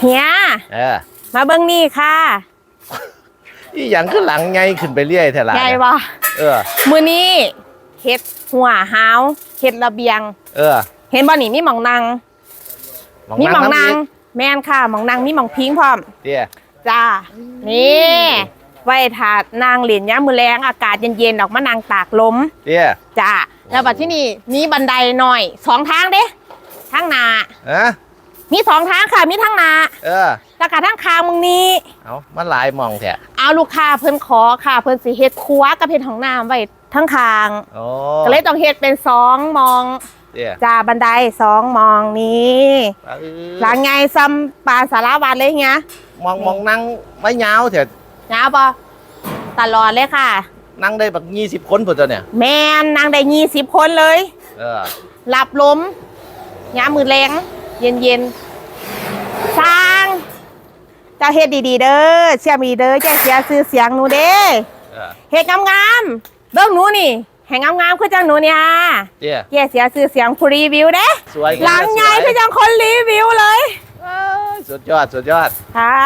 เฮียเออมาเบิ่งนี่ค่ะอีหยังคือหลังไงขึ้นไปเรื่อยแท้ล่ะใหญ่บ่เออมื้อนี้เฮ็ดหัวหาวเฮ็ดระเบียง เออ เห็นบ่นี่มีหมองนางมีหมองนางำกแม่นค่ะหมองนางมีหมองพิงพร้อมเตี้ยจ้านี่ไว้ถาดนางเหรียญย้ำมือแรงอากาศเย็นๆออกมานางตากลมเตี้ยจ้าแล้วบัดที่นี่มีบันไดหน่อยสองทางเด้ทางหนาฮะ มีสองทางค่ะ มีทางหนาเออ แล้วก็ทางคางมึงนี้ เอามันหลายหมองแท้เอาลูกค้าเพิ่นขอค่ะ เพิ่นสิเฮ็ดครัวกับเฮ็ดห้องน้ำไว้ทั้งคาง โอ้ก็เลยต้องเฮ็ดเป็นสองมองเตี้ยจ้าบันไดสองมองนี้เออหลังไงซ้ำปลาสารวัตรเลยเงี้ยมองมองนั่งไม่ยาวเถอะงาบอตลอดเลยค่ะ นั่งได้แบบยี่สิบคนพุ่นตัวเนี่ย แมนนางได้ยี่สิบคนเลย เออ หลับลมยามมือแรง เย็นเย็นๆสร้างเจ้าเฮ็ดดีๆเด้อเชื่อมีเด้อแจ้งเสียซื้อเสียงหนูเด้เออเฮ็ดงามๆเบิ่งหนูนี่ให้งามๆคือจังหนูเนี่ยเตี้ยแย่เสียซื้อเสียงผู้รีวิวเด้สวยหลังใหญ่คือจังคนรีวิวเลยเอ้ยสุดยอดสุดยอดค่ะ